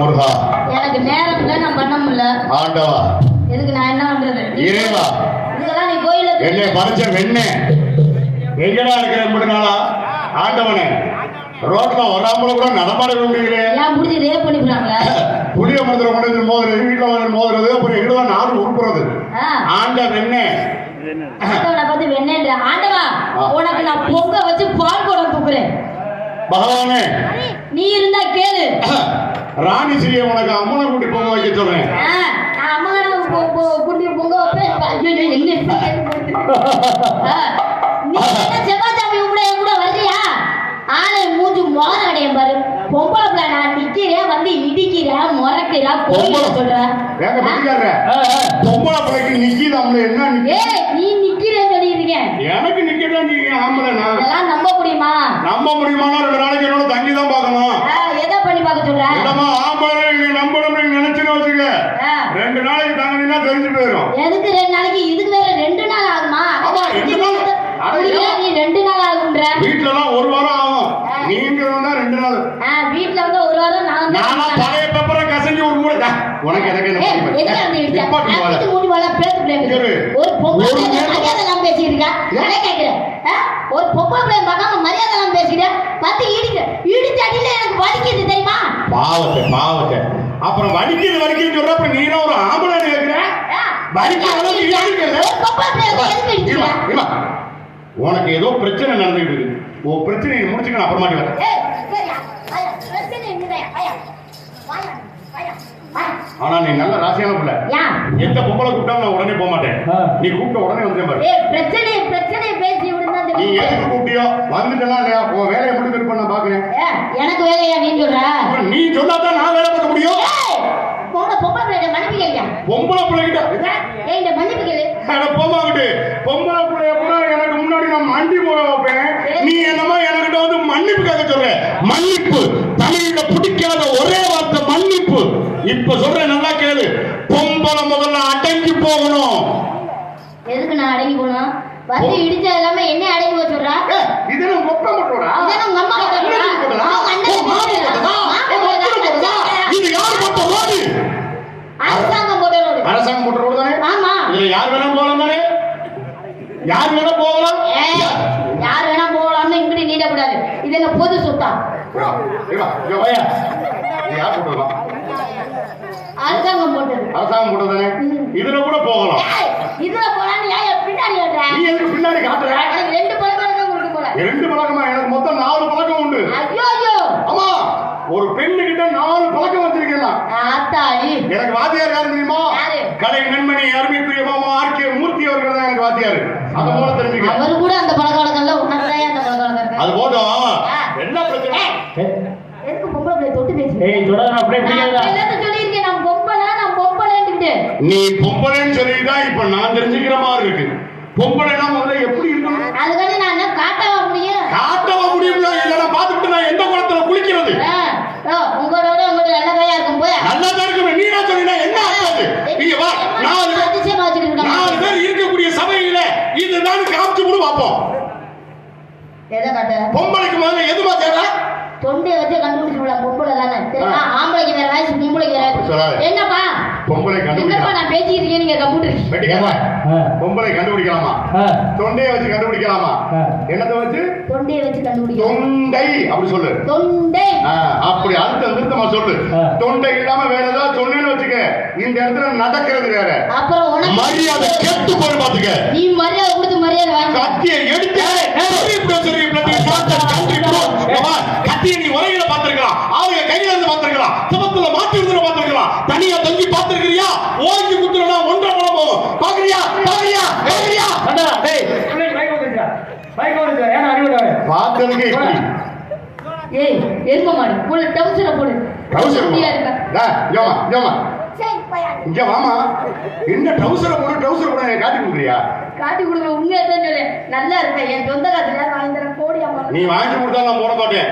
முருகா. எனக்கு நேரம் இல்ல நான் பண்ண முடியல. ஆண்டவா. எதுக்கு நான் என்ன பண்றது? இறைவா. இதுக்கெல்லாம் நீ கோயில என்னை படைச்ச வெண்ணே. எங்கடா இருக்கிற நாளா ஆண்டவனே. ரோட்ல வராமல கூட நடமாட முடியல எல்லாம் முடிஞ்சு ரேப் பண்ணிவிடுறாங்களே புளிய மருந்துல கொண்டு மோதுறது வீட்டுல வந்து மோதுறது அப்புறம் எங்கதான் நாடு உருப்புறது. ஆண்ட வெண்ணே. பார்த்து வெண்ணேன்ற. ஆண்டவா. உனக்கு நான் பொங்க வச்சு பால் குடம் தூக்குறேன் பகவானே. நீ இருந்தா கேளு. ராணி ஸ்ரீயை உனக்கு அம்மனை கூட்டி போக வைக்க சொல்றேன். பொங்க கேட்டு என்ன செவ்வாய்சாமி கூட என் கூட வர்றியா? ஆளை மூஞ்சி மோர அடையும் பாரு. பொம்பளை பிள்ளை நான் நிக்கிறேன் வந்து இடிக்கிறேன் முறைக்கிறேன் கோயில சொல்றேன் பொம்பளை பிள்ளைக்கு நிக்கிதாம்ல என்ன நீ நிக்கிறேன்னு சொல்லியிருக்க. எனக்கு நிக்கதான் நீங்க ஆம்பளைனா. இதெல்லாம் நம்ப முடியுமா? நம்ப முடியுமானா ரெண்டு நாளைக்கு என்னோட தங்கி தான் பார்க்கணும் ஆ, எதை பண்ணி பார்க்க சொல்ற? என்னம்மா ஆம்பளை நீ நம்பணும்னு நினைச்சுன்னு வச்சுக்க. ஆ, ரெண்டு நாளைக்கு தங்கினா தெரிஞ்சு போயிடும் எதுக்கு ரெண்டு நாளைக்கு? இதுக்கு வேற ரெண்டு நாள் ஆகுமா? ஆமா, ரெண்டு நாள். நீ ரெண்டு நாள் ஆகுன்ற வீட்டுல எல்லாம் ஒரு வாரம் ஆகும். நீங்க வந்தா ரெண்டு நாள். வீட்ல வந்து ஒரு வாரம் நான் நானா பழைய பேப்பரை கசங்கி ஒரு முறை டா, உனக்கு எனக்கு என்ன நான் மூடி. ஒரு மரியாதை இல்லாம பேசிட்டு இருக்கா? நானே கேட்கிறேன். ஆ? ஒரு பொம்பளை பிள்ளைய பார்க்காம மரியாதை இல்லாம பேசிட்டு, வந்து இடிக்க. இடிச்ச அடியில எனக்கு வலிக்குது தெரியுமா? பாவத்தை பாவத்தை. அப்புறம் வலிக்குது வலிக்குது சொல்ற அப்புறம் நீ ஒரு ஆம்பளை? இருமா, இருமா. உனக்கு ஏதோ பிரச்சனை நடந்துகிட்டு இருக்கு. உன் பிரச்சனையை முடிச்சுக்க நான் அப்புறமாட்டி வரேன். ஆனா நீ நல்ல ராசியான பிள்ளை? எந்த பொம்பளை கூப்பிட்டாலும் நான் உடனே போக மாட்டேன். நீ கூப்பிட்ட உடனே வந்து பாரு. ஏய், பிரச்சனை பிரச்சனை பேசி விடுந்தா நீ. எதுக்கு கூப்பிட்டியோ? வந்துட்டலாம் இல்லையா? உன் வேலையை எப்படி இருப்ப நான் பாக்குறேன் எனக்கு வேலையா? நீ சொல்ற? நீ சொன்னாதான் நான் வேலை பார்க்க முடியும். போன பொம்பளை பிள்ளைய மன்னிப்பு பொம்பளை பிள்ளைகிட்ட? இந்த மன்னிப்பு கேளு. அட போமாக்கிட்டு பொம்பளை பிள்ளைய கூட எனக்கு முன்னாடி நான் மண்டி வைப்பேன். நீ என்னமோ எனக்கிட்ட வந்து மன்னிப்பு கேட்க சொல்ற. மன்னிப்பு. தமிழ்ல பிடிக்காத ஒரே வார்த்தை மன்னிப்பு. இப்ப சொல்றேன் நல்லா கேளு. பொம்பளை முதல்ல அடங்கி போகணும். எதுக்கு நான் அடங்கி போனோம் வந்து இடிச்ச எல்லாமே என்ன சொல்றா? ஏய், இது மொக்க மட்டும்டா? அம்மா அண்ணன்? இது யார் போட்ட ரோடு? அரசாங்கம் போட்ட தானே? ஆமா. இதுல யார் வேணா போகலாம் தானே? யார் வேணா போகலாம்? யார் வேணா போகலாம்னு இங்கிட்டு நீடக்கூடாது இது என்ன பொது சொத்தா? இவா, இவா, இங்க வாயா. இது யார் போட்டதா? அரசாங்கம் போட்டது. அரசாங்கம் போட்டது இதுல கூட போகலாம். இதுல போலான்னு ஏன் பின்னாடி ஏறுற? நீ எதுக்கு பின்னாடி காட்டுற. எனக்கு ரெண்டு பழக்கம் தான் போல ரெண்டு பழக்கமா? எனக்கு மொத்தம் நாலு பழக்கம் உண்டு. ஐயோ ஐயோ. ஆமா ஒரு பெண்ணு கிட்ட நாலு பழக்கம் வச்சிருக்கேன். ஆத்தாடி. எனக்கு வாத்தியார் யாரு தெரியுமா? யாரு? கலை நண்பனி அருமைக்குரிய மாமா ஆர்கே மூர்த்தி அவர்கள் தான் எனக்கு வாத்தியார். அது போல தெரிஞ்சுக்க. அவரு கூட அந்த பழக்க வழக்கம்ல உனக்கு தான் அந்த பழக்க வழக்கம் இருக்கு? அது ஆ. என்ன பிரச்சனை? எதுக்கு பொம்பளை பிள்ளை தொட்டு பேசி ஏய் தொடர்ந்து அப்படியே நான் பிடிக்காதா பொம்பளை நான் பொம்பளைன்னுக்கிட்டு நீ பொம்பளைன்னு இப்ப நான் தெரிஞ்சுக்கிற மாதிரி இருக்கு. பொம்பளைனா முதல்ல எப்படி இருக்கணும் அதுக்காண்டி நான் என்ன காட்டவா முடியும்? காட்டவ முடியும்ல. இதெல்லாம் பார்த்துட்டு நான் எந்த குளத்துல குளிக்கிறது? உங்களோட உங்களோட நல்ல கையா இருக்கும் போய் நல்லா தான் இருக்கு நீ நான் சொன்னா என்ன ஆகாது நீங்க வா. நாலு நாலு பேர் இருக்கக்கூடிய சபையில இதுதான் காமிச்சு கூட பார்ப்போம். எதை பொம்பளைக்கு முதல்ல எதுமா தேவை தொண்டையை வச்சு கண்டுபிடிச்சு விடலாம் பொம்பளை தானே. ஆம்பளைக்கு வேற வயசு பொம்பளைக்கு வேற சொல்லாத. வயசு என்னப்பா பொம்பளை என்னப்பா கண்டுபிடிக்கலாம் இருக்கேன் நீங்க கம்ப்யூட்டர் பொம்பளை கண்டுபிடிக்கலாமா? தொண்டையை வச்சு கண்டுபிடிக்கலாமா. என்னத்தை வச்சு? தொண்டையை வச்சு கண்டுபிடிக்கலாம் தொண்டை அப்படி சொல்லு. தொண்டை. அப்படி அழுத்த நிறுத்தமா சொல்லு. தொண்டை இல்லாம வேற ஏதாவது சொன்னேன்னு வச்சுக்க இந்த இடத்துல நடக்கிறது வேற. அப்புறம் உனக்கு மரியாதை கெட்டு போய் பாத்துக்க. நீ மரியாதை கொடுத்து மரியாதை வாங்கி கத்தியை எடுத்து கத்தியை நீ உரையில பார்த்திருக்கலாம். ஆளுங்க கையில இருந்து பார்த்திருக்கலாம். சுமத்துல மாட்டி இருந்து பார்த்திருக்கலாம். தனியா தங்கி பார்த்திருக்கிறியா? ஓய்க்கு குத்துறனா ஒன்றரை பணம் போகும். பாக்குறியா பாக்குறியா பாக்குறியா அண்ணா, டேய், பைக் வந்துருச்சா? பைக் வந்துருச்சா? பார்த்ததுக்கு எப்படி? ஏய் எரும மாடு போடு டவுசரை போடு. ட்ரௌசர் குட்டியா இருக்கா? ஜோமா ஜோமா சரி போயா இங்க வாமா. என்ன ட்ரௌசரை போடு ட்ரௌசர் போட காட்டி கொடுக்குறியா? காட்டி கொடுக்குற உண்மையா தான் நல்லா இருக்க? என் சொந்த காசுல வாங்கி தரேன். போடியா. நீ வாங்கி கொடுத்தா நான் போட மாட்டேன்.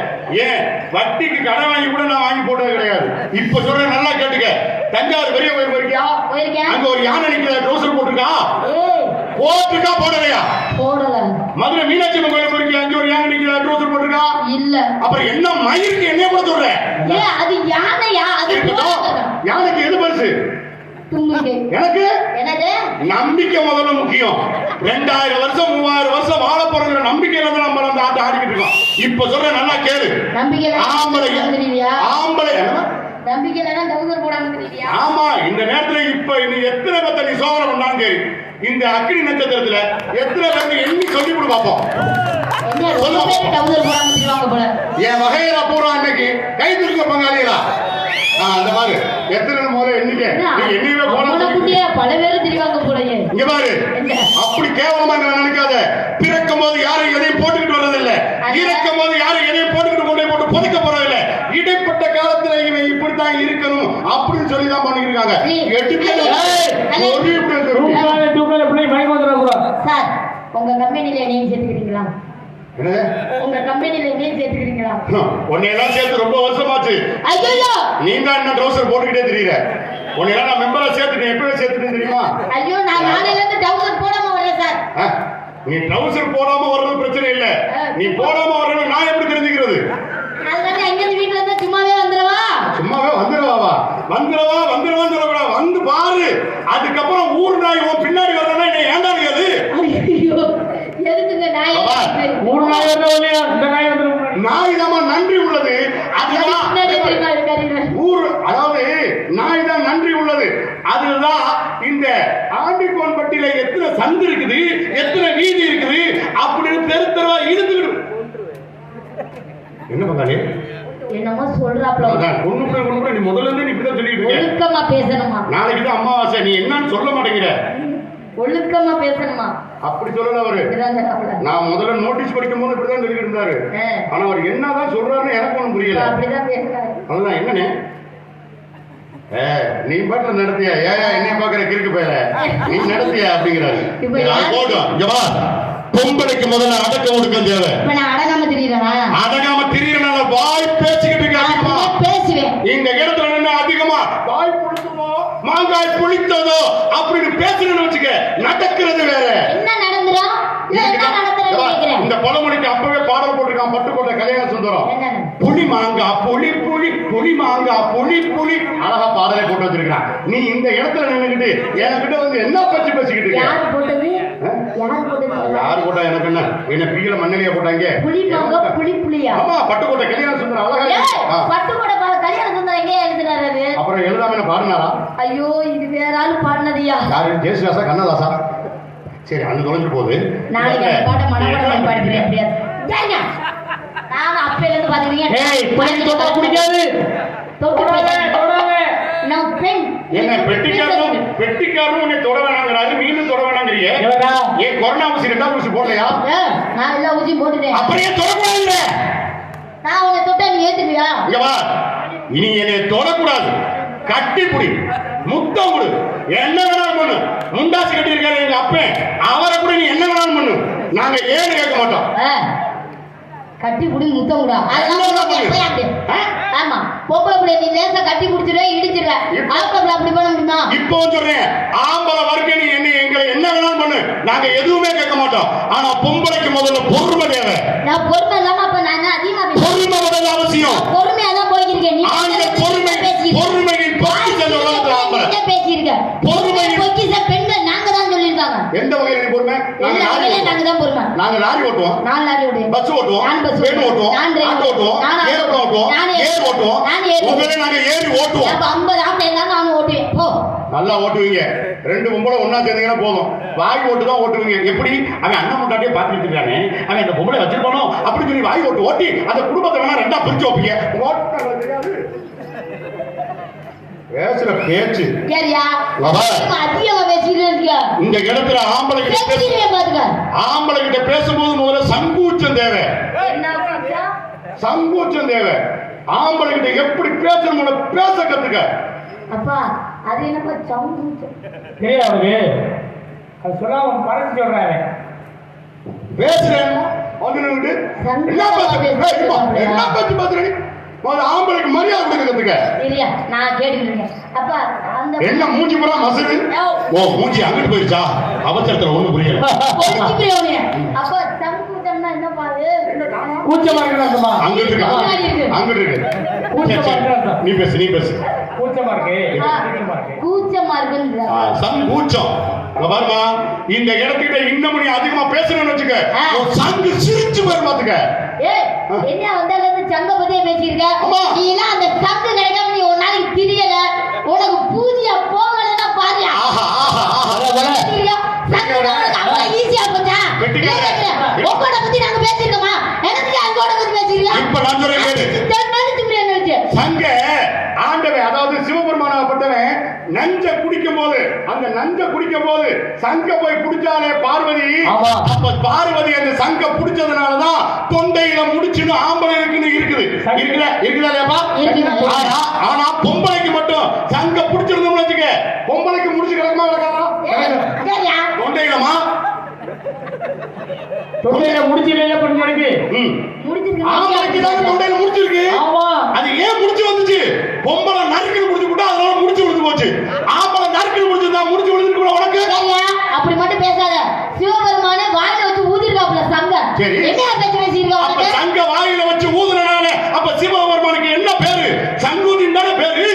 ஏன்? வட்டிக்கு கடன் வாங்கி கூட நான் வாங்கி போட்டது கிடையாது. இப்ப சொல்றேன் நல்லா கேட்டுக்க. தஞ்சாவூர் பெரிய கோயில் போயிருக்கியா? போயிருக்கேன். அங்க ஒரு யானை நிக்கிற ட்ரௌசர் போட்டிருக்கா? ஏய் போட்டிருக்கா போடலையா போடல. மதுரை மீனாட்சி அம்மன் கோயில் போயிருக்கியா அங்க ஒரு யானை நிக்கிற ட்ரௌசர் போட்டிருக்கா? இல்ல. அப்புறம் என்ன மயிருக்கு என்னைய கூட சொல்ற? அது யானையா? அது யானைக்கு எது பரிசு? எனக்கு? நம்பிக்கை முதல்ல முக்கியம். ரெண்டாயிரம் வருஷம் மூவாயிரம் வருஷம் வாழ போறங்கிற நம்பிக்கையில தான் நம்ம அந்த ஆட்டை ஆடிக்கிட்டு இருக்கோம். இப்ப சொல்றேன் நல்லா கேளு. ஆம்பளை ஆம்பளை நம்பிக்கையில தான் டவுசர் போடாம ஆமா இந்த நேரத்துல இப்ப நீ எத்தனை பேர்த்த நீ சோதனை சரி இந்த அக்னி நட்சத்திரத்துல எத்தனை பேருக்கு எண்ணி சொல்லி கொடு பார்ப்போம் போல. என் வகையில பூரா அன்னைக்கு கை திருக்க பங்காளிகளா? அந்த பாரு எத்தனை முதல்ல எண்ணிக்க? எண்ணிக்கவே போன பல பேர் தெரியுவாங்க போலயே இங்க பாரு. என்ன? அப்படி கேவலமா நான் நினைக்காத. பிறக்கும் போது யாரும் எதையும் போட்டுக்கிட்டு வர்றதில்ல. இறக்கும் போது யாரும் எதையும் போட்டுக்கிட்டு கொண்டே போட்டு புதைக்க போறதில்ல. இடைப்பட்ட காலத்துல இவன் இப்படித்தான் இருக்கணும் அப்படின்னு சொல்லி. தான் பண்ணிட்டு இருக்காங்க. சார் உங்க கம்பெனில என்னையும் சேர்த்துக்கிறீங்களா? உங்க கம்பெனில என்னையும் சேர்த்துக்கிறீங்களா? உன்னை எல்லாம் சேர்த்து ரொம்ப வருஷமாச்சு. ஐயோ நீ தான் என்ன ட்ரௌசர் போட்டுக்கிட்டே தெரியல உன்னை நான் மெம்பரா சேர்த்துட்டேன். எப்பவே சேர்த்துட்டேன் தெரியுமா? ஐயோ நான் நாளையில இருந்து டவுசர் போடாம வரேன் சார். ஆ, நீ ட்ரௌசர் போடாம வர்றது பிரச்சனை இல்ல. நீ போடாம வர்றது நான் எப்படி தெரிஞ்சுக்கிறது? அதனால எங்க வீட்டுல இருந்து சும்மாவே வந்துடவா? சும்மாவே வந்துடுவாவா? வந்துடுவா வந்துடுவான்னு சொல்லக்கூடாது. வந்து பாரு. அதுக்கப்புறம் ஊர் நாய் உன் பின்னாடி வரலன்னா என்ன ஏன்டா அது. ஐயோ எதுக்குங்க நாய்? இல்லையா? இந்த நாய். நாய் தான் நன்றி உள்ளது. ஊர் அதாவது நாய் தான் நன்றி உள்ளது. அதுதான் இந்த ஆண்டிக்கோன் பட்டியல எத்தனை சந்து இருக்குது எத்தனை வீதி இருக்குது அப்படின்னு தெரு தெருவா இழுத்துக்கிட்டு என்ன பங்காளி என்னமோ சொல்றாப்ல ஒண்ணு கூட ஒண்ணு கூட நீ முதல்ல இருந்து நீ இப்படிதான் சொல்லிட்டு இருக்க. ஒழுக்கமா பேசணுமா? நாளைக்கு தான் அமாவாசை நீ என்னன்னு சொல்ல மாட்டேங்கிற. ஒழுக்கமா பேசணுமா? அப்படி சொல்லல அவரு. நான் முதல்ல நோட்டீஸ் படிக்கும் போது இப்படிதான் சொல்லிட்டு இருந்தாரு. ஆனா அவர் என்னதான் சொல்றாருன்னு எனக்கு ஒண்ணும் புரியல. அப்படிதான் பேசுறாரு. அதுதான் என்னன்னு? நீ பாட்டுல நடத்தியா? ஏயா என்னைய பாக்குற கிறுக்கு பேர நீ நடத்தியா அப்படிங்கிறாரு? போட்டும் பொம்பளைக்கு முதல்ல அடக்க ஒடுக்கம் தேவை. அடங்காம தெரியறேனா? அடங்காம திரியறனால வாய் பேசிக்கிட்டு இருக்க அதிகமா பேசுவேன். இந்த இடத்துல நின்று அதிகமா வாய் புளித்ததோ மாங்காய் புளித்ததோ அப்படின்னு பேசுறேன்னு வச்சுக்க நடக்கிறது வேற. என்ன நடந்துரும்? என்ன இந்த பழமொழிக்கு அப்பவே பாடல் போட்டிருக்கான் பட்டுக்கோட்டை கல்யாண சுந்தரம். புலி மாங்கா புலி புலி புலி மாங்கா புலி புலி. அழகா பாடலை போட்டு வச்சிருக்கான் நீ இந்த இடத்துல நின்னுக்கிட்டு என்கிட்ட வந்து என்ன பற்றி பேசிக்கிட்டு யாரு போட்டா எனக்கு என்ன? என்ன பீல மண்ணலியா போட்டாங்க. புலி மக புலி புலியா? ஆமா பட்டுக்கோட்டை கல்யாண சுந்தரம் அழகா. பட்டுக்கோட்டை கல்யாண சுந்தரம் எங்கே எழுதுனாரு? அப்புறம் எழுதாம என்ன பாடினாரா? ஐயோ இது வேற ஆள் பாடினதுயா? யாரு? ஜேசுதாசா கண்ணதாசா? சரி அது தொலைஞ்சு போகுது. நாளைக்கு பாட்டை மனப்பாடம் பாடுறேன் ஏங்க, நானும் அப்பையில இருந்து பாத்துக்கிறீங்க ஏய், பிள்ளைக்கு தொட்டா. தொடாத. நான் பெண். என்ன பெட்டிக்காரனும். பெட்டிக்காரனும் உன்னை தொட வேணாங்கிறாரு நீனும் தொட வேணாங்கிறீங்க எவரா? ஏன் கொரோனா ஊசி ரெண்டாவது ஊசி போடலையா? நான் எல்லா ஊசியும் போட்டுட்டேன். அப்படியே தொடக்கூடாது நான் உன்னை தொட்டா நீ ஏத்துக்குவியா இங்க வா. இனி என்னை தொடக்கூடாது. கட்டி புடி. முத்தம் கொடு. என்ன வேணாலும் பண்ணு. முண்டாசு கட்டி இருக்காரு எங்க அப்பன். அவரை கூட நீ என்ன வேணாலும் பண்ணு. நாங்க ஏன்னு கேட்க மாட்டோம். கட்டி புடி முத்தம் கூட அதெல்லாம் என்ன உனக்கு பண்ணு? எப்பயா அப்படி? ஆ? ஆமா பொம்பளை பிள்ளை நீ லேசா கட்டி பிடிச்சிருவ இடிச்சிருவ இப்ப- ஆம்பளை அப்படி பண்ண முடியுமா? இப்போ சொல்றேன். ஆம்பளை வரைக்கும் நீ என்ன எங்களை என்ன வேணாலும் பண்ணு. நாங்க எதுவுமே கேட்க மாட்டோம். ஆனா பொம்பளைக்கு முதல்ல பொறுமை தேவை. நான் பொறுமை இல்லாம அப்ப நான் என்ன அதிகமா பொறுமை முதல்ல அவசியம். பொறுமையா தான் போய்க்கிருக்கேன் நீ பொறுமை. பொறுமையின் இந்த உலகத்துல ஆம்பளை நீங்க பேசியிருக்க? பொறுமை. பொக்கிஷ எந்த வகையில நீ பொறுமை? நாங்க எல்லா லாரி வகையிலும் நாங்க ஓட்டுவோம். தான் பொறுமை. நாங்க லாரி ஓட்டுவோம். நான் லாரி ஓடுவேன் பஸ் ஓட்டுவோம். நான் பஸ் ட்ரெயின் ஓட்டுவோம். நான் ஆட்டோ ஓட்டுவோம். நான் ஏரோப்ளேன் ஓட்டுவோம். நான் ஏர் ஓட்டுவோம். நான் ஏர் உங்களே நாங்க ஏறி ஓட்டுவோம். அப்ப 50 ஆம்பளை இருந்தாலும் நானும் ஓட்டுவேன். போ. நல்லா ஓட்டுவீங்க. ரெண்டு பொம்பளை ஒண்ணா சேர்ந்தீங்கன்னா போதும். வாய் ஓட்டு தான் ஓட்டுவீங்க. எப்படி? அவன் அண்ணன் முட்டாட்டியே பார்த்துட்டு இருக்கானே. அவன் இந்த பொம்பளை வச்சிருப்பானோ? அப்படின்னு சொல்லி வாய் ஓட்டு ஓட்டி அந்த குடும்பத்தை வேணா ரெண்டா பிரிச்சு வைப்பீங்க. பேசுற பேச்சு. சரியா. அதிகமா பேசிட்டு இருக்கியா? இந்த இடத்துல ஆம்பளை கிட்ட ஆம்பளை கிட்ட பேசும்போது முதல்ல சங்கூச்சம் தேவை? சங்கூச்சம் தேவை. ஆம்பளை கிட்ட எப்படி பேசணும்னு பேச கத்துக்க. அப்பா அது என்னப்பா சவுண்ட் தெரியா அவனுக்கு அது சொல்லாம அவன் பறந்து சொல்றாரு. பேசுறேன். வந்து நின்னுட்டு, என்ன பேச ஏய், சும்மா, என்ன பேச்சு பேசுற நீ? முதல்ல ஆம்பளைக்கு சரியா நான் கேட்டுக்கிறேன் அப்பா அந்த என்ன மூஞ்சி புறா மசுரு ஓ. மூஞ்சி அங்கிட்டு போயிருச்சா? அவசரத்துல ஒண்ணு புரியல. அப்பா கூச்சமா இருக்கா இருக்கு. இருக்கு? நீ பேசு நீ பேசு. கூச்சமா இருக்கு. இருக்கு? பாருமா இந்த இடத்துக்கிட்ட இன்னும் நீ அதிகமா பேசணும்னு வச்சுக்க. சங்கு சிரிச்சு போய் பாத்துக்க. என்ன வந்தால இருந்து சங்க பத்தியே பேசியிருக்க. நீ எல்லாம் அந்த சங்கு கிடைக்காம நீ ஒரு நாளைக்கு திரியல. உனக்கு பூஜையா போகலன்னா அவ்வளவு ஈஸியா போச்சா? உங்களோட பத்தி நாங்க எனக்கு அங்கோட பத்தி பேசிருக்கீங்களா இப்ப நான் சொல்றேன் கேளு. சங்க ஆண்டவன் அதாவது சிவபெருமானாகப்பட்டவன் நஞ்ச குடிக்கும் போது அந்த நஞ்ச குடிக்கும் போது சங்க போய் குடிச்சாலே பார்வதி. ஆமா. அப்ப பார்வதி அந்த சங்க புடிச்சதுனாலதான் தொண்டையில முடிச்சுன்னு ஆம்பளைக்குன்னு இருக்குது. இருக்குதா இருக்குதா இல்லையாப்பா? இருக்குது. ஆனா பொம்பளைக்கு மட்டும் சங்க புடிச்சிருந்தோம்னு வச்சுக்க. பொம்பளைக்கு முடிச்சு கிடக்குமா கிடக்காதா? தொண்டையிலமா? தொண்டையில முடிச்சு என்ன பண்ணி இருக்கு ம். ஆம்பளைக்கு தான் தொண்டையில முடிச்சிருக்கு. ஆமா. அது ஏன் முடிச்சு வந்துச்சு? பொம்பளை நறுக்கல் முடிச்சு விட்டா அதனால முடிச்சு விழுந்து போச்சு. ஆம்பளை நறுக்கல் முடிச்சிருந்தா முடிச்சு விழுந்துருக்கு உனக்கு? அப்படி மட்டும் பேசாத. சிவபெருமானே வாயில வச்சு ஊதிருக்காப்புல சங்க. சரி. என்ன பேச்சு அப்ப உனக்கு? சங்க வாயில வச்சு ஊதுனனால அப்ப சிவபெருமானுக்கு என்ன பேரு? சங்கூதின் தானே பேரு?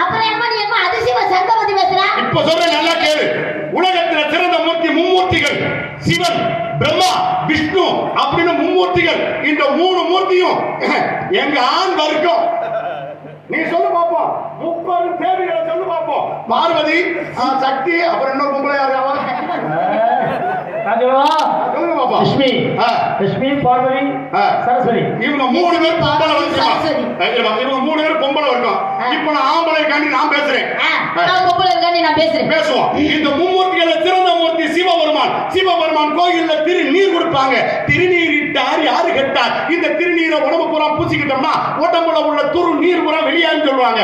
அப்புறம் என்ன நீ என்ன அதிசயமா சங்க பத்தி பேசுற? இப்ப சொல்றேன் நல்லா கேளு. உலகத்துல சிறந்த மூர்த்தி மும்மூர்த்திகள் சிவன். பிரம்மா விஷ்ணு அப்படின்னு மும்மூர்த்திகள். இந்த மூணு மூர்த்தியும் எங்க ஆண் வர்க்கம். நீ சொல்லு பாப்போம். முப்பது தேவைகளை சொல்லு பாப்போம். பார்வதி சக்தி அப்புறம் இன்னொரு பொம்பளை யாரு அவ? நான் சொல்லவா சொல்லுங்க பாப்போம் லட்சுமி. ஆ. லட்சுமி பார்வதி ஆ. சரஸ்வதி. இவங்க மூணு பேர் பொம்பளை வர்க்கம். இவங்க மூணு பேர் பொம்பளை வர்க்கம். இப்ப நான் ஆம்பளை காண்டி நான் பேசுறேன். பொம்பளை நான் பேசுறேன். பேசுவோம். இந்த மும்மூர்த்திகள சிறந்த மூர்த்தி சிவபெருமான். சிவபெருமான் கோயில்ல திருநீர் கொடுப்பாங்க. திருநீர் இட்டார் யாரு கெட்டார்? இந்த திருநீரை உடம்பு பூரா பூசிக்கிட்டோம்னா உடம்புல உள்ள துரு நீர் பூரா வெளியான்னு சொல்லுவாங்க.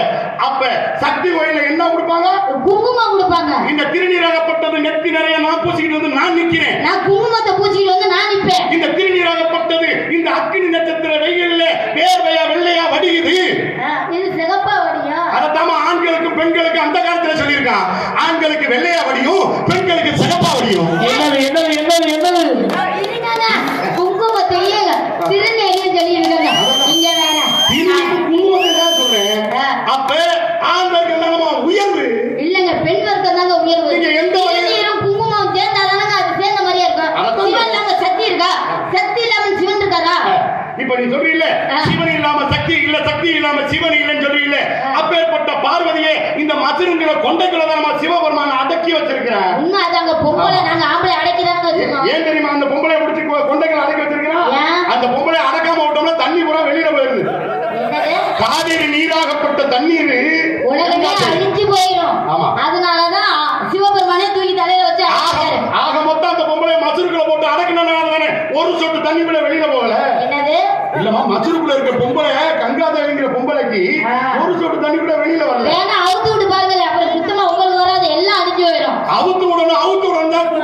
அப்ப சக்தி கோயில்ல என்ன கொடுப்பாங்க? குங்குமம் கொடுப்பாங்க. இந்த திருநீராகப்பட்டது நெத்தி நிறைய நான் பூசிக்கிட்டு வந்து நான் நிக்கிறேன் நான் குங்குமத்தை பூச்சிட்டு வந்து நான் நிப்பேன் இந்த திருநீராகப்பட்டது இந்த அக்கினி நட்சத்திர வெயில்ல வேர்வையா வெள்ளையா வடியுது. இது சிகப்பா வடியா? அதத்தாம ஆண்களுக்கு பெண்களுக்கு அந்த காலத்துல சொல்லியிருக்கான். ஆண்களுக்கு வெள்ளையா வடியும் பெண்களுக்கு சிகப்பா வடியும். என்னது என்னது என்னது என்னது? இப்ப நீ சொல்றீல்ல. சிவன் இல்லாம சக்தி இல்ல சக்தி இல்லாம சிவன் இல்லைன்னு சொல்றீல்ல. அப்பேற்பட்ட பார்வதியே இந்த மசுருங்கிற கொண்டைக்குள்ள தான் நம்ம சிவபெருமான அடக்கி வச்சிருக்கிறேன் உண்மை அதாங்க பொம்பளை நாங்க ஆம்பளை வச்சிருக்கோம் ஏன் தெரியுமா அந்த பொம்பளை பிடிச்சி கொண்டைகளை அடக்கி வச்சிருக்கிறான் ஏன்? அந்த பொம்பளை அடக்காம விட்டோம்னா தண்ணி பூரா வெளியில போயிருது காவிரி நீராகப்பட்ட தண்ணீர் உலகமே அழிஞ்சு போயிடும். ஆமா. அதனாலதான் சிவபெருமானே தூக்கி தலையில வச்சு ஆக மொத்தம் அந்த பொம்பளை மசுருக்குள்ள போட்டு அடக்கினால தானே ஒரு சொட்டு தண்ணி கூட வெளியில போகல. என்னது? இல்லம்மா மசுருக்குள்ள இருக்க பொம்பளை கங்காதேவிங்கிற பொம்பளைக்கு ஆ. ஒரு சொட்டு தண்ணி கூட வெளியில வரல. அவுத்து விட்டு பாருங்க அப்புறம் சுத்தமா உங்களுக்கு வராது எல்லாம் அழிஞ்சு போயிடும். அவுத்து விடணும் அவுத்து விடணும்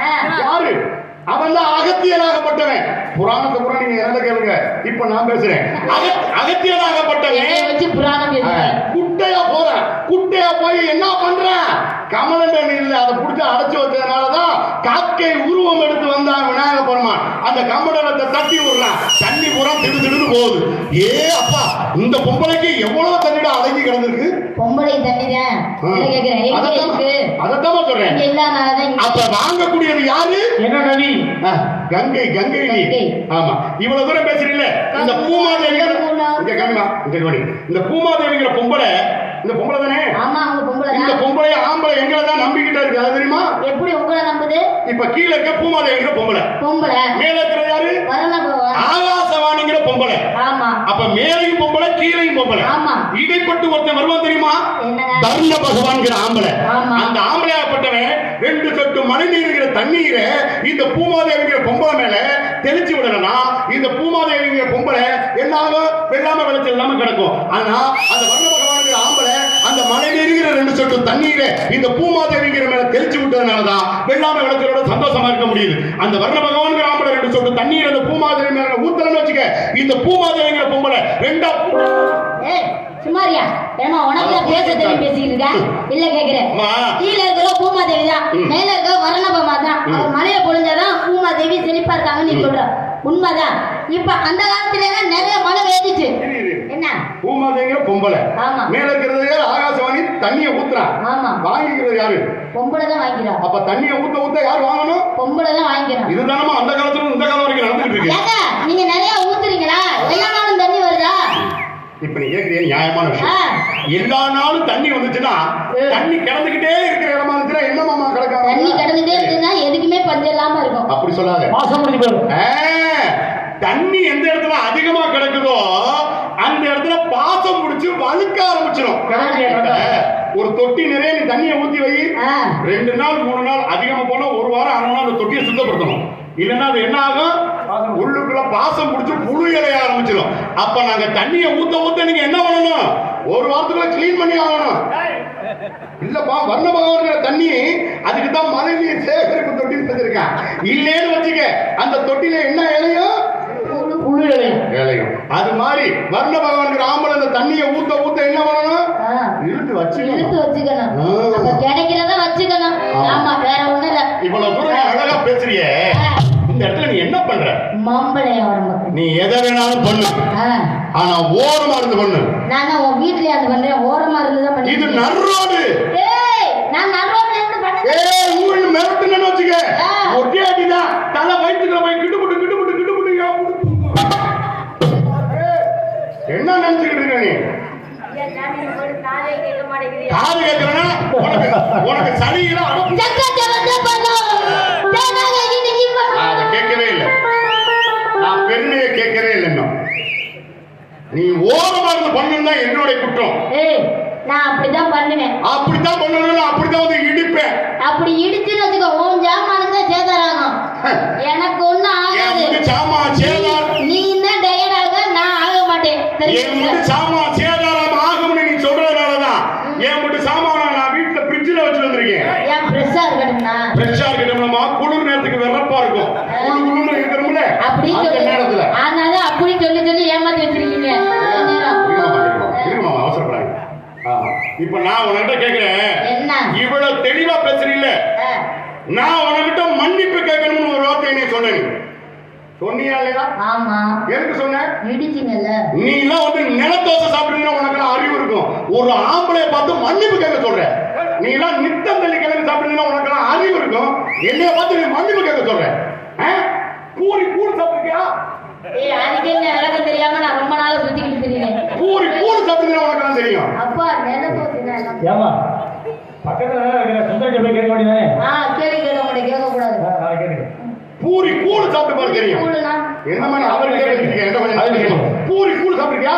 யாரு? அவன் தான் அகத்தியனாகப்பட்டவன். புராணத்தை கூட நீங்க என்ன கேளுங்க. இப்ப நான் பேசுறேன். அக- அகத்தியனாகப்பட்டவன். வச்சு புராணம் குட்டையா போறேன் குட்டையா போய் என்ன பண்றேன் கமலண்டன் இல்ல அதை புடிச்சு அடைச்சு வச்சதுனாலதான் காக்கை உருவம் எடுத்து வந்தான் விநாயக பெருமான் அந்த கமண்டலத்தை தட்டி விடுறான். தண்ணி பூரா திடு திடுன்னு போகுது. ஏ அப்பா இந்த பொம்பளைக்கு எவ்வளவு தண்ணிட அடங்கி கிடந்திருக்கு? பொம்பளை தண்ணிதான் அதத்தான் சொல்றேன். இங்க இல்லாதனாலதான் வாங்கக்கூடியது யாரு? என்ன ஆ, கங்கை கங்கை. நீ. ஆமா. இவ்வளவு தூரம் பேசுறீல்ல. இந்த பூமாதேவிங்கிற இங்க கம்மிமா இங்க கவனி இந்த பூமாதேவிங்கிற பொம்பளை இந்த பொம்பளை தானே ஆமா அவங்க பொம்பளை இந்த தான் பொம்பளை ஆம்பளை எங்களை தான் நம்பிக்கிட்டே இருக்கு அது தெரியுமா? எப்படி உங்களை நம்புது? இப்ப கீழே இருக்க பூமாதேவிங்கிற பொம்பளை. பொம்பளை? மேல இருக்கிற யாரு? வரல போவா? ஆகாசவாணி பகவான்ங்கிற பொம்பளை. ஆமா. அப்ப மேலையும் பொம்பளை கீழையும் பொம்பளை. ஆமா. இடைப்பட்டு ஒருத்தன் வருவான் தெரியுமா? தர்ண பகவான்கிற ஆம்பளை. ஆமா. அந்த ஆம்பளையாப்பட்டவன் ரெண்டு சொட்டு மழை நீருங்கிற தண்ணீரை இந்த பூமாதேவிங்கிற பொம்பளை மேல தெளிச்சு விடலனா இந்த பூமாதேவிங்கிற பொம்பளை என்ன ஆகும் வெள்ளாம விளைச்சல் இல்லாம கிடக்கும். ஆனா அந்த வர்ண மழை நீருங்கிற ரெண்டு சொட்டு தண்ணீரை இந்த பூமாதேவிங்கிற மேல தெளிச்சு விட்டதுனாலதான் வெள்ளாம விளைச்சலோட சந்தோஷமா இருக்க முடியுது. அந்த வர்ண பகவான்கிற ஆம்பளை ரெண்டு சொட்டு தண்ணீர் அந்த பூமாதேவி மேல ஊத்தலன்னு வச்சுக்க இந்த பூமாதேவிங்கிற பொம்பளை ரெண்டா சுமாரியா ஏமா உனக்கு பேச தெரியும் பேசிக்கிட்டு இருக்க? இல்ல கேக்குறேன். கீழே இருக்கிற பூமாதேவி தான். மேல இருக்க வரணபமா தான் மலையை பொழிஞ்சாதான் பூமாதேவி செழிப்பா இருக்காங்கன்னு நீ சொல்ற. உண்மைதான். இப்ப அந்த காலத்துல எல்லாம் நிறைய மழை பெய்ஞ்சிச்சு என்ன? பூமாதேங்கிற பொம்பளை. ஆமா. மேல இருக்கிறது யாரு? ஆகாசவாணி தண்ணிய ஊத்துறான் ஆமா. வாங்கிக்கிறது யாரு? பொம்பளை தான் வாங்கிக்கிறா. அப்ப தண்ணிய ஊத்த ஊத்த யார் வாங்கணும்? பொம்பளை தான் வாங்கிக்கிறா. இதுதானமா அந்த காலத்துல இந்த காலம் வரைக்கும் நடந்துட்டு இருக்கு. நீங்க நிறைய ஊத்துறீங்களா? இப்ப நீ கேக்குறீங்க நியாயமான விஷயம். எல்லா நாளும் தண்ணி வந்துச்சுன்னா தண்ணி கிடந்துகிட்டே இருக்கிற இடமா இருந்துச்சுன்னா என்ன மாமா தண்ணி கிடக்காம கிடந்துட்டே இருக்குன்னா எதுக்குமே பஞ்சம் இல்லாம இருக்கும். அப்படி சொல்லாத. மாசம் முடிஞ்சு போயிடும். தண்ணி எந்த இடத்துல அதிகமா கிடக்குதோ அந்த இடத்துல பாசம் முடிச்சு வழுக்க ஆரம்பிச்சிடும் ஒரு தொட்டி நிறைய நீ தண்ணியை ஊத்தி வை. ரெண்டு நாள் மூணு நாள் அதிகமா போனா ஒரு வாரம் ஆனா அந்த தொட்டியை சுத்தப்படுத்தணும். இல்லைன்னா அது என்ன ஆகும்? உள்ளுக்குள்ள பாசம் பிடிச்சு புழு இலைய ஆரம்பிச்சிடும் அப்ப நாங்க தண்ணியை ஊத்த ஊத்த நீங்க என்ன பண்ணணும்? ஒரு வாரத்துக்குள்ள க்ளீன் பண்ணி ஆகணும். இல்லப்பா வர்ண பகவான்கிற தண்ணி அதுக்கு தான் மழை நீர் சேகரிப்பு தொட்டி செஞ்சிருக்கேன் இல்லேன்னு வச்சுக்க அந்த தொட்டில என்ன இலையும் புழு இலையும். இலையும். அது மாதிரி வர்ண பகவான்கிற ஆம்பளை அந்த தண்ணியை ஊத்த ஊத்த என்ன பண்ணணும். இழுத்து இழுத்து வச்சுக்கணும். வச்சுக்கணும். ஆ. அப்ப கிடைக்கிறத வச்சுக்கணும். ஆமா. வேற ஒண்ணும் இல்ல. இவ்வளவு தூரம் அழகா பேசுறியே. இந்த இடத்துல நீ என்ன பண்ற? மம்பளைய வரம்பு நீ எதை வேணாலும் பண்ணு. ஆனா ஓரமா இருந்து பண்ணு. நான் உன் வீட்லயே அது பண்றேன். ஓரமா இருந்து தான் இது பண்ணிட்டு நர்ரோடு. ஏய் நான் நடுரோட்ல இருந்து ஏய் வச்சுக்க. ஒரே அடிதான். தலை போய் யா. ஏய், என்ன நினைச்சுக்கிட்டு இருக்க நீ? காது கேட்கிறனா உனக்கு உனக்கு சளியில பெருமையை கேட்கவே இல்லை இன்னும் நீ ஓரமா இருந்து பண்ணுன்னா என்னுடைய குற்றம். நான் அப்படிதான் பண்ணுவேன். அப்படித்தான் பண்ணணும் அப்படித்தான் வந்து இடிப்பேன். அப்படி இடிச்சுன்னு வச்சுக்கோ உன் ஜாமானுக்கு தான் சேதாராகும் எனக்கு ஒண்ணும் ஆகாது. சாமா நீ தான் டயர்ட் ஆக நான் ஆக மாட்டேன். தெரியுமா சாமா நீ எல்லாம் வந்து நிலத்தோசை சாப்பிட்டீங்கன்னா உனக்கு அறிவு இருக்கும். ஒரு ஆம்பளைய பார்த்து மன்னிப்பு கேட்க சொல்ற. நீ எல்லாம் நித்தம் தள்ளி கிழங்கு சாப்பிட்டீங்கன்னா உனக்கு அறிவு இருக்கும். என்னைய பார்த்து நீ மன்னிப்பு கேட்க சொல்ற? பூரி கூழ் சாப்பிட்டிருக்கியா? ஏய் அதுக்கு என்ன விளக்கம் தெரியாம நான் ரொம்ப நாளா சுத்திக்கிட்டு தெரியுறேன் பூரி கூழ் சாப்பிட்டீங்கன்னா உனக்கு தெரியும். அப்பா நிலத்தோசினா ஏமா பக்கத்துல இருக்கிற சுந்தரத்தை போய் கேட்க வேண்டியதானே? ஆ கேள்வி கேட்டவங்க கேட்க கூடாது நான் கேட்டுக்கிறேன் பூரி கூழ் சாப்பிட்டு பாரு தெரியும். கூழுனா என்ன பூரி கூழ் சாப்பிட்டிருக்கியா?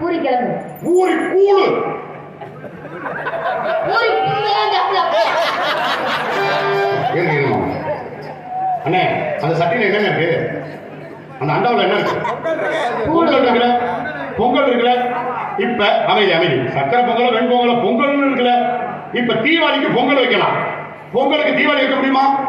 பூரி கிழங்கு. பூரி கூழ். பூரி. அண்ணே அந்த சட்டியில என்னங்க இருக்கு? அந்த அண்டாவுல என்ன இருக்கு? பொங்கல் இருக்குல்ல? பொங்கல் இருக்குல்ல? இப்ப அமைதி அமைதி. சக்கரை பொங்கல் வெண்பொங்கல பொங்கல்னு இருக்குல்ல? இப்ப தீபாவளிக்கு பொங்கல் வைக்கலாம். பொங்கலுக்கு தீபாவளி வைக்க முடியுமா?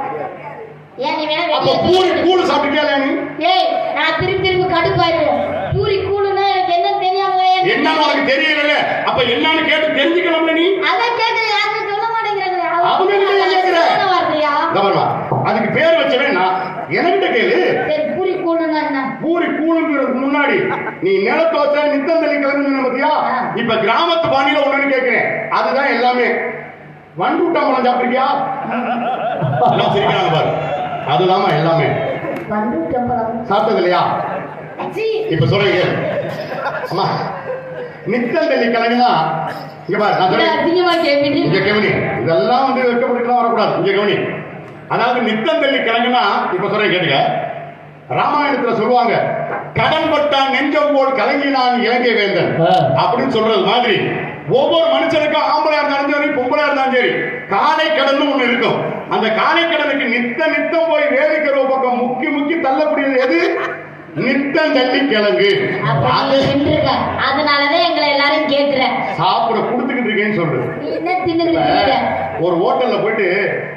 ஏன் நீ வேணா அப்ப பூரி கூழ் சாப்பிட்டியா இல்லையா நீ? ஏய் நான் திருப்பி திருப்பி கடுப்பாயிருவேன் பூரி கூழுனா எனக்கு என்ன தெரியாம என்ன உனக்கு தெரியல அப்ப என்னன்னு கேட்டு தெரிஞ்சுக்கலாம்ல நீ? அதான் கேக்குறேன் யாருமே சொல்ல மாட்டேங்கிறாங்களே. அவங்க கிட்ட ஏன் கேக்குற? அதுக்கு பேர் வச்சவன் நான் என்கிட்ட கேளு. பூரி கூழுனா என்ன? பூரி கூழுங்கிறதுக்கு முன்னாடி நீ நிலத்தோசை நித்தந்தலி கிளம்புன பத்தியா. இப்ப கிராமத்து பாணியில ஒண்ணுன்னு கேட்கிறேன் அதுதான் எல்லாமே. பழம் சாப்பிட்டிருக்கியா? எல்லாம் சிரிக்கிறாங்க பாரு. அதுதாம்மா எல்லாமே. சாப்பிட்டது இல்லையா இப்ப சொல்றேன் கேளு அம்மா நித்தந்தலி கிழங்குனா இங்க பாரு நான் சொல்றேன். இங்க கவனி இதெல்லாம் வந்து வெட்கப்பட்டுலாம் வரக்கூடாது. இங்க கவனி அதாவது நித்தந்தள்ளி கிழங்குனா இப்ப சொல்றேன் கேட்டுக்க. ராமாயணத்துல சொல்லுவாங்க கடன் கலங்கினான் இலங்கை வேந்தன். அப்படின்னு சொல்றது மாதிரி. ஒவ்வொரு மனுஷனுக்கும் ஆம்பளையா இருந்தாலும் சரி பொம்பளையா இருந்தாலும் சரி காலை கடன் ஒண்ணு இருக்கும். அந்த காலை கடனுக்கு நித்த நித்தம் போய் வேலைக்கிற பக்கம் முக்கி முக்கி தள்ளக்கூடியது எது? நித்தம் தள்ளி கிழங்கு அதனாலதான் எங்களை எல்லாரும் கேக்குற சாப்பிட கொடுத்துக்கிட்டு இருக்கேன்னு இருக்க ஒரு ஹோட்டல்ல போயிட்டு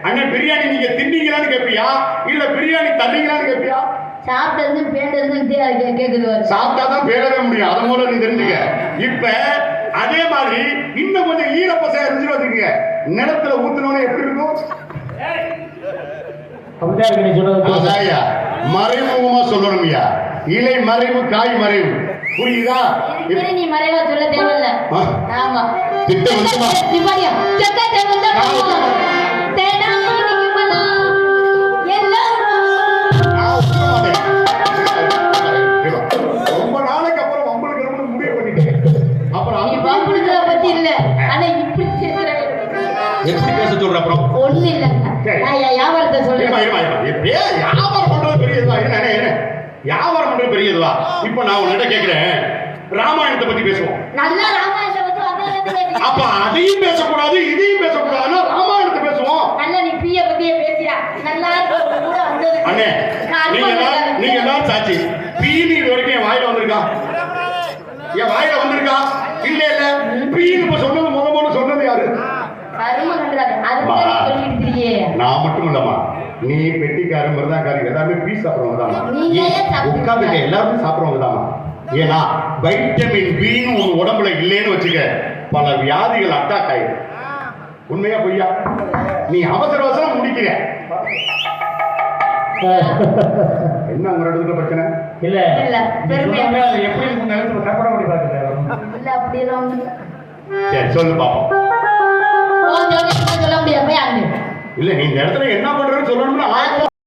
அண்ணன் பிரியாணி நீங்க தின்னீங்களான்னு கேப்பியா? இல்ல பிரியாணி தந்தீங்களான்னு கேப்பியா? சாப்பிட்டது பேண்டது கேக்குது. சாப்பிட்டா தான் பேரவே முடியும். அது மூலம் நீ தெரிஞ்சுக்க. இப்ப அதே மாதிரி இன்னும் கொஞ்சம் ஈரப்பசையா இருந்துச்சு வச்சுக்கோங்க. நிலத்துல ஊத்துனோன்னு எப்படி இருக்கும்? மறைமுகமா சொல்லணும் ஐயா. இலை மறைவு காய் மறைவு. புரியுதா? நீ மறைவா சொல்ல தேவையில்ல. ஆ. ஆமா. திட்டம் சொல்ற அப்புறம் ஒண்ணு வியாபாரத்தை சொல்றேன். வியாபாரம் பண்றது பெரியதுவா என்ன என்ன, என்ன? வியாபாரம் பண்றது பெரியதுவா இப்ப நான் உன்கிட்ட கேக்குறேன். ராமாயணத்தை பத்தி பேசுவோம். நல்லா ராமாயணத்தை வந்து அதான் பேசுறேன். அப்ப அதையும் பேசக்கூடாது இதையும் பேசக்கூடாதுன்னா ராமாயணத்தை பேசுவோம். நல்லா நீ பிய பத்தியே பேசியா? நல்லா அண்ணே நீங்க எல்லாரும் நீங்க எல்லாரும் சாட்சி. பீனி வரைக்கும் என் வாயில வந்திருக்கா? என் வாயில வந்திருக்கா? இல்ல இல்ல. பீனி நான் மட்டும் இல்லம்மா நீ பெட்டிக்காரன் மிருதாக்காரி எல்லாருமே பீ சாப்பிடுறவங்க தான் நீங்க ஏன் சாப்பிடுறீங்க? உட்காந்துட்டு எல்லாருமே சாப்பிடுறவங்க தான் ஏன்னா வைட்டமின் பின்னு உங்க உடம்புல இல்லைன்னு வச்சுக்க பல வியாதிகள் அட்டாக் ஆயிடும். உண்மையா பொய்யா? நீ அவசர அவசரம் முடிக்கிற. என்ன உங்க பேருக்கு பிரச்சனை? இல்ல. இல்ல, எப்படி நிலத்துல அப்படியெல்லாம் ஒண்ணும் இல்ல. சரி சொல்லு பாப்போம். உன் ஜோதிடத்தை சொல்ல முடியாது போய் அங்க இல்ல நீ இந்த இடத்துல என்ன பண்றேன்னு சொல்லணும்னா ஆயிரம்